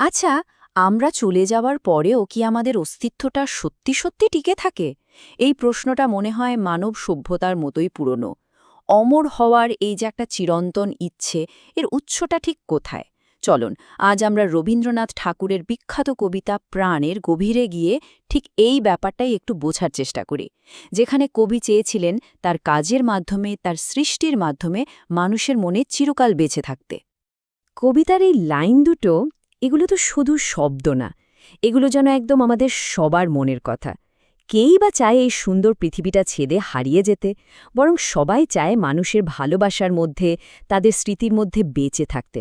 আচ্ছা আমরা চলে যাওয়ার পরেও কি আমাদের অস্তিত্বটা সত্যি সত্যি টিকে থাকে? এই প্রশ্নটা মনে হয় মানব সভ্যতার মতোই পুরনো। অমর হওয়ার এই যে একটা চিরন্তন ইচ্ছে, এর উৎসটা ঠিক কোথায়? চলুন, আজ আমরা রবীন্দ্রনাথ ঠাকুরের বিখ্যাত কবিতা প্রাণের গভীরে গিয়ে ঠিক এই ব্যাপারটাই একটু বোঝার চেষ্টা করি। যেখানে কবি চেয়েছিলেন তার কাজের মাধ্যমে, তার সৃষ্টির মাধ্যমে মানুষের মনে চিরকাল বেঁচে থাকতে। কবিতার এই লাইন দুটো এগুলো তো শুধু শব্দ না, এগুলো যেন একদম আমাদের সবার মনের কথা। কেই বা চায় এই সুন্দর পৃথিবীটা ছেদে হারিয়ে যেতে, বরং সবাই চায় মানুষের ভালোবাসার মধ্যে, তাদের স্মৃতির মধ্যে বেঁচে থাকতে।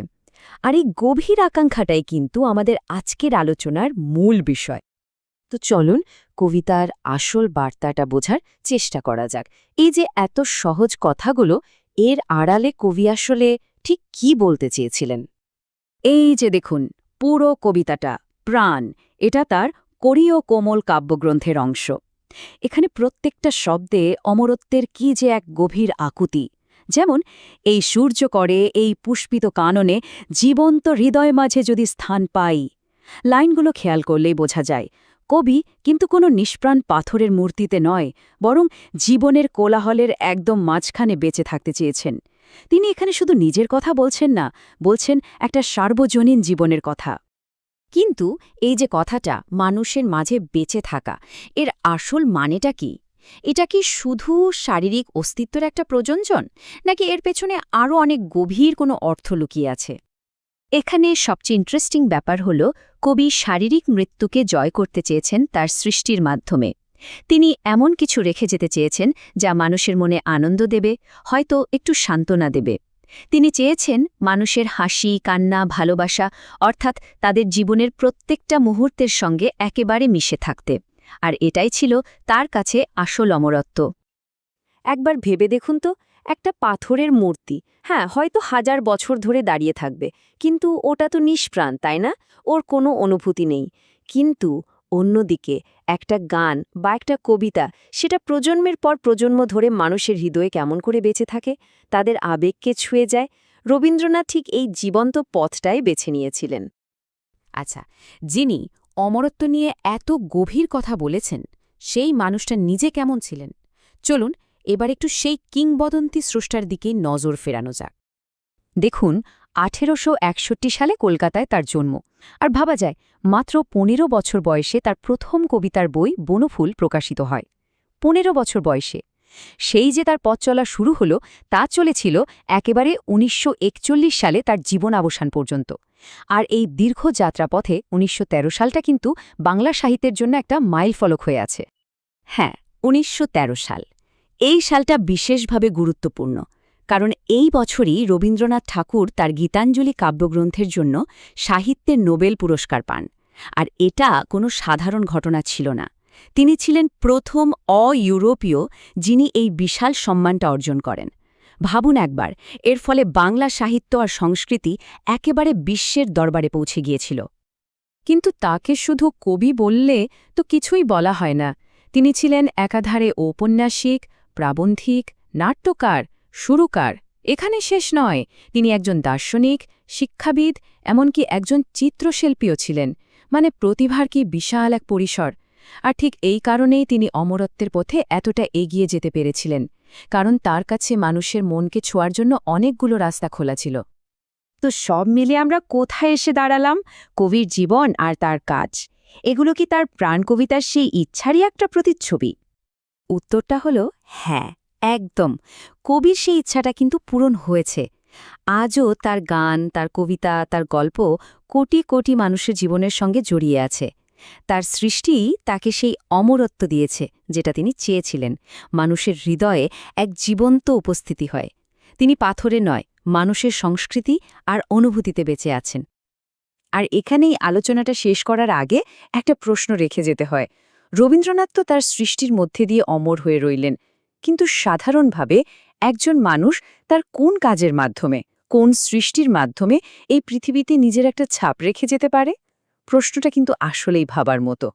আর এই গভীর আকাঙ্ক্ষাটাই কিন্তু আমাদের আজকের আলোচনার মূল বিষয়। তো চলুন কবিতার আসল বার্তাটা বোঝার চেষ্টা করা যাক। এই যে এত সহজ কথাগুলো, এর আড়ালে কবি আসলে ঠিক কি বলতে চেয়েছিলেন? এই যে দেখুন পুরো কবিতাটা, প্রাণ, এটা তার কোরীয় কোমল কাব্যগ্রন্থের অংশ। এখানে প্রত্যেকটা শব্দে অমরত্বের কি যে এক গভীর আকুতি। যেমন, এই সূর্য করে, এই পুষ্পিত কাননে, জীবন্ত হৃদয় মাঝে যদি স্থান পাই। লাইনগুলো খেয়াল করলেই বোঝা যায়, কবি কিন্তু কোনো নিষ্প্রাণ পাথরের মূর্তিতে নয়, বরং জীবনের কোলাহলের একদম মাঝখানে বেঁচে থাকতে চেয়েছেন। তিনি এখানে শুধু নিজের কথা বলছেন না, বলছেন একটা সার্বজনীন জীবনের কথা। কিন্তু এই যে কথাটা মানুষের মাঝে বেঁচে থাকা, এর আসল মানেটা কি? এটা কি শুধু শারীরিক অস্তিত্বের একটা প্রযোজন, নাকি এর পেছনে আরও অনেক গভীর কোনো অর্থ লুকিয়ে আছে? এখানে সবচেয়ে ইন্টারেস্টিং ব্যাপার হল, কবি শারীরিক মৃত্যুকে জয় করতে চেয়েছেন তার সৃষ্টির মাধ্যমে। তিনি এমন কিছু রেখে যেতে চেয়েছেন যা মানুষের মনে আনন্দ দেবে, হয়তো একটু সান্ত্বনা দেবে। তিনি চেয়েছেন মানুষের হাসি, কান্না, ভালোবাসা, অর্থাৎ তাদের জীবনের প্রত্যেকটা মুহূর্তের সঙ্গে একেবারে মিশে থাকতে। আর এটাই ছিল তার কাছে আসল অমরত্ব। একবার ভেবে দেখুন তো, একটা পাথরের মূর্তি। হ্যাঁ হয়তো হাজার বছর ধরে দাঁড়িয়ে থাকবে। কিন্তু ওটা তো নিষ্প্রাণ, তাই না? ওর কোনো অনুভূতি নেই। কিন্তু অন্যদিকে একটা গান বা একটা কবিতা সেটা প্রজন্মের পর প্রজন্ম ধরে মানুষের হৃদয়ে কেমন করে বেঁচে থাকে, তাদের আবেগকে ছুঁয়ে যায়, রবীন্দ্রনাথ ঠিক এই জীবন্ত পথটাই বেছে নিয়েছিলেন। আচ্ছা যিনি অমরত্ব নিয়ে এত গভীর কথা বলেছেন, সেই মানুষটা নিজে কেমন ছিলেন? চলুন এবার একটু সেই কিংবদন্তি স্রষ্টার দিকেই নজর ফেরানো যাক। দেখুন আঠেরোশো একষট্টি সালে কলকাতায় তার জন্ম। আর ভাবা যায়, মাত্র পনেরো বছর বয়সে তার প্রথম কবিতার বই বনফুল প্রকাশিত হয়। পনেরো বছর বয়সে। সেই যে তার পথ চলা শুরু হল, তা চলেছিল একেবারে উনিশশো একচল্লিশ সালে তার জীবন অবসান পর্যন্ত। আর এই দীর্ঘ যাত্রাপথে উনিশশো সালটা কিন্তু বাংলা সাহিত্যের জন্য একটা মাইল ফলক হয়ে আছে। হ্যাঁ উনিশশো তেরো সাল। এই সালটা বিশেষভাবে গুরুত্বপূর্ণ। কারণ এই বছরই রবীন্দ্রনাথ ঠাকুর তার গীতাঞ্জলি কাব্যগ্রন্থের জন্য সাহিত্যের নোবেল পুরস্কার পান। আর এটা কোনো সাধারণ ঘটনা ছিল না। তিনি ছিলেন প্রথম অ ইউরোপীয় যিনি এই বিশাল সম্মানটা অর্জন করেন। ভাবুন একবার, এর ফলে বাংলা সাহিত্য আর সংস্কৃতি একেবারে বিশ্বের দরবারে পৌঁছে গিয়েছিল। কিন্তু তাকে শুধু কবি বললে তো কিছুই বলা হয় না। তিনি ছিলেন একাধারে ঔপন্যাসিক, প্রাবন্ধিক, নাট্যকার সুরকার এখানে শেষ নয়। তিনি একজন দার্শনিক, শিক্ষাবিদ, এমনকি একজন চিত্রশিল্পীও ছিলেন। মানে প্রতিভার কি বিশাল এক পরিসর। আর ঠিক এই কারণেই তিনি অমরত্বের পথে এতটা এগিয়ে যেতে পেরেছিলেন। কারণ তার কাছে মানুষের মনকে ছোঁয়ার জন্য অনেকগুলো রাস্তা খোলা ছিল। তো সব মিলে আমরা কোথায় এসে দাঁড়ালাম? কবির জীবন আর তার কাজ। এগুলো কি তার প্রাণ কবিতার সেই ইচ্ছারই একটা প্রতিচ্ছবি? উত্তরটা হলো হ্যাঁ। একদম। কবির সেই ইচ্ছাটা কিন্তু পূরণ হয়েছে। আজও তার গান, তার কবিতা, তার গল্প কোটি কোটি মানুষের জীবনের সঙ্গে জড়িয়ে আছে। তার সৃষ্টি তাকে সেই অমরত্ব দিয়েছে যেটা তিনি চেয়েছিলেন। মানুষের হৃদয়ে এক জীবন্ত উপস্থিতি হয়। তিনি পাথরে নয়, মানুষের সংস্কৃতি আর অনুভূতিতে বেঁচে আছেন। আর এখানেই আলোচনাটা শেষ করার আগে একটা প্রশ্ন রেখে যেতে হয়। রবীন্দ্রনাথ তো তার সৃষ্টির মধ্যে দিয়ে অমর হয়ে রইলেন। কিন্তু সাধারণভাবে একজন মানুষ তার কোন কাজের মাধ্যমে, কোন সৃষ্টির মাধ্যমে এই পৃথিবীতে নিজের একটা ছাপ রেখে যেতে পারে? প্রশ্নটা কিন্তু আসলেই ভাবার মতো।